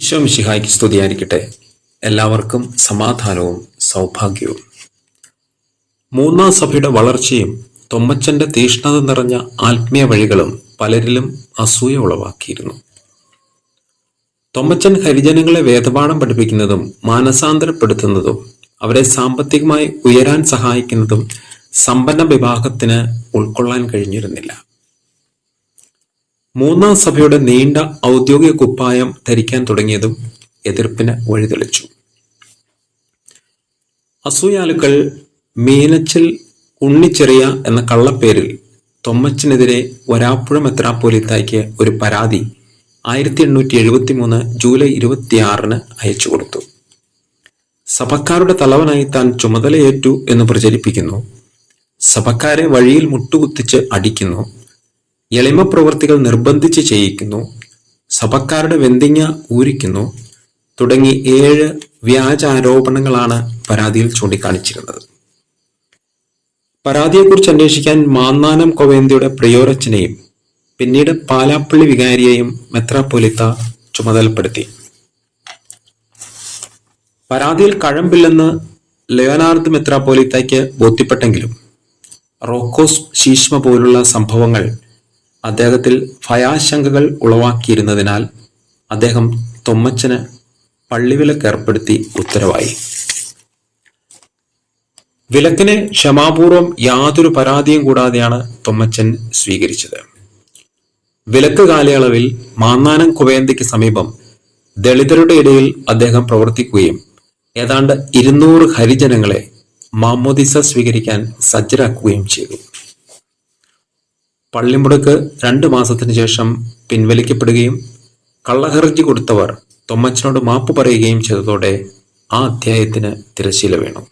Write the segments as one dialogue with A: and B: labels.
A: ഈശോ മിശിഹായ്ക്ക് സ്തുതിയായിരിക്കട്ടെ. എല്ലാവർക്കും സമാധാനവും സൗഭാഗ്യവും. മൂന്നാം സഭയുടെ വളർച്ചയും തൊമ്മച്ചന്റെ തീഷ്ണത നിറഞ്ഞ ആത്മീയ വഴികളും പലരിലും അസൂയ ഉളവാക്കിയിരുന്നു. തൊമ്മച്ചൻ ഹരിജനങ്ങളെ വേദപാഠം പഠിപ്പിക്കുന്നതും മാനസാന്തരപ്പെടുത്തുന്നതും അവരെ സാമ്പത്തികമായി ഉയരാൻ സഹായിക്കുന്നതും സമ്പന്ന വിഭാഗത്തിന് ഉൾക്കൊള്ളാൻ കഴിഞ്ഞിരുന്നില്ല. മൂന്നാം സഭയുടെ നീണ്ട ഔദ്യോഗിക കുപ്പായം ധരിക്കാൻ തുടങ്ങിയതും എതിർപ്പിന് വഴിതെളിച്ചു. അസൂയാലുക്കൾ മീനച്ചിൽ ഉണ്ണിച്ചെറിയ എന്ന കള്ളപ്പേരിൽ തൊമ്മച്ചനെതിരെ വരാപ്പുഴ മെത്രാപ്പോലിത്തായ്ക്ക് ഒരു പരാതി ആയിരത്തി എണ്ണൂറ്റി എഴുപത്തി മൂന്ന് ജൂലൈ ഇരുപത്തിയാറിന് അയച്ചു കൊടുത്തു. സഭക്കാരുടെ തലവനായി താൻ ചുമതലയേറ്റു എന്ന് പ്രചരിപ്പിക്കുന്നു. സഭക്കാരെ വഴിയിൽ മുട്ടുകുത്തിച്ച് അടിക്കുന്നു. എളിമ പ്രവർത്തികൾ നിർബന്ധിച്ച് ചെയ്യിക്കുന്നു സഭക്കാരുടെ വെന്തിങ്ങ ഊരിക്കുന്നു തുടങ്ങി ഏഴ് വ്യാജാരോപണങ്ങളാണ് പരാതിയിൽ ചൂണ്ടിക്കാണിച്ചിരുന്നത്. പരാതിയെക്കുറിച്ച് അന്വേഷിക്കാൻ മാന്നാനം കൊവേന്തിയുടെ പ്രിയോരച്ചനെയും പിന്നീട് പാലാപ്പള്ളി വികാരിയെയും മെത്രാപ്പൊലിത്ത ചുമതലപ്പെടുത്തി. പരാതിയിൽ കഴമ്പില്ലെന്ന് ലയോനാർഡ് മെത്രാപ്പൊലിത്തയ്ക്ക് ബോധ്യപ്പെട്ടെങ്കിലും റോക്കോസ് ശീഷ്മ പോലുള്ള സംഭവങ്ങൾ അദ്ദേഹത്തിൽ ഭയാശങ്കകൾ ഉളവാക്കിയിരുന്നതിനാൽ അദ്ദേഹം തൊമ്മച്ചന് പള്ളിവിലക്ക് ഏർപ്പെടുത്തി ഉത്തരവായി. വിലക്കിനെ ക്ഷമാപൂർവം യാതൊരു പരാതിയും കൂടാതെയാണ് തൊമ്മച്ചൻ സ്വീകരിച്ചത്. വിലക്ക് കാലയളവിൽ മാന്നാനം കുവേന്തിക്ക് സമീപം ദളിതരുടെ ഇടയിൽ അദ്ദേഹം പ്രവർത്തിക്കുകയും ഏതാണ്ട് ഇരുന്നൂറ് ഹരിജനങ്ങളെ മാമോദിസ സ്വീകരിക്കാൻ സജ്ജരാക്കുകയും ചെയ്തു. പള്ളിമുടക്ക് രണ്ട് മാസത്തിന് ശേഷം പിൻവലിക്കപ്പെടുകയും കള്ളഹർജി കൊടുത്തവർ തൊമ്മച്ചനോട് മാപ്പ് പറയുകയും ചെയ്തതോടെ ആ അധ്യായത്തിന് തിരശീല വേണം.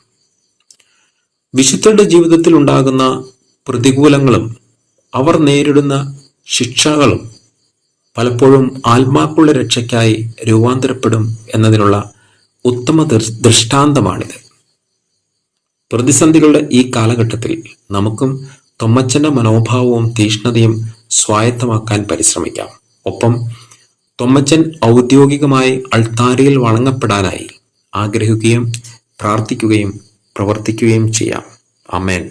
A: വിശുദ്ധരുടെ ജീവിതത്തിൽ ഉണ്ടാകുന്ന പ്രതികൂലങ്ങളും അവർ നേരിടുന്ന ശിക്ഷകളും പലപ്പോഴും ആത്മാക്കളുടെ രക്ഷയ്ക്കായി രൂപാന്തരപ്പെടും എന്നതിനുള്ള ഉത്തമ ദൃഷ്ടാന്തമാണിത്. പ്രതിസന്ധികളുടെ ഈ കാലഘട്ടത്തിൽ നമുക്കും തൊമ്മച്ചന്റെ മനോഭാവവും തീഷ്ണതയും സ്വായത്തമാക്കാൻ പരിശ്രമിക്കാം. ഒപ്പം തൊമ്മച്ചൻ ഔദ്യോഗികമായി അൾത്താരയിൽ വണങ്ങപ്പെടാനായി ആഗ്രഹിക്കുകയും പ്രാർത്ഥിക്കുകയും പ്രവർത്തിക്കുകയും ചെയ്യാം. അമേൻ